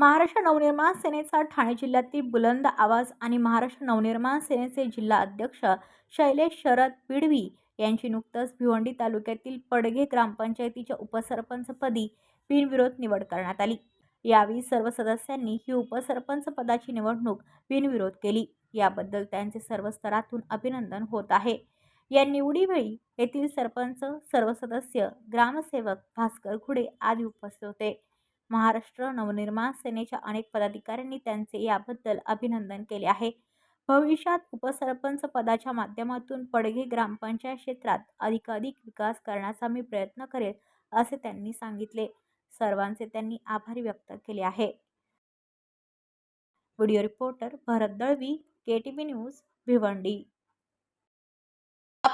महाराष्ट्र नवनिर्माण सेनेचा ठाणे जिल्ह्यातील बुलंद आवाज आणि महाराष्ट्र नवनिर्माण सेनेचे जिल्हा अध्यक्ष शैलेश शरद पिडवी यांची नुकतंच भिवंडी तालुक्यातील पडगे ग्रामपंचायतीच्या उपसरपंचपदी बिनविरोध निवड करण्यात आली. यावेळी सर्व सदस्यांनी ही उपसरपंच पदाची निवडणूक बिनविरोध केली. याबद्दल त्यांचे सर्व स्तरातून अभिनंदन होत आहे. या निवडीवेळी येथील सरपंच सर्व सदस्य ग्रामसेवक भास्कर घुडे आदी उपस्थित होते. महाराष्ट्र नवनिर्माण सेनेच्या अनेक पदाधिकाऱ्यांनी त्यांचे याबद्दल अभिनंदन केले आहे. भविष्यात उपसरपंच पदाच्या माध्यमातून पडघे ग्रामपंचायत क्षेत्रात अधिकाधिक विकास करण्याचा मी प्रयत्न करेल असे त्यांनी सांगितले. सर्वांचे त्यांनी आभार व्यक्त केले आहे. Video reporter Bharat Dalvi K T V news Bhiwandi.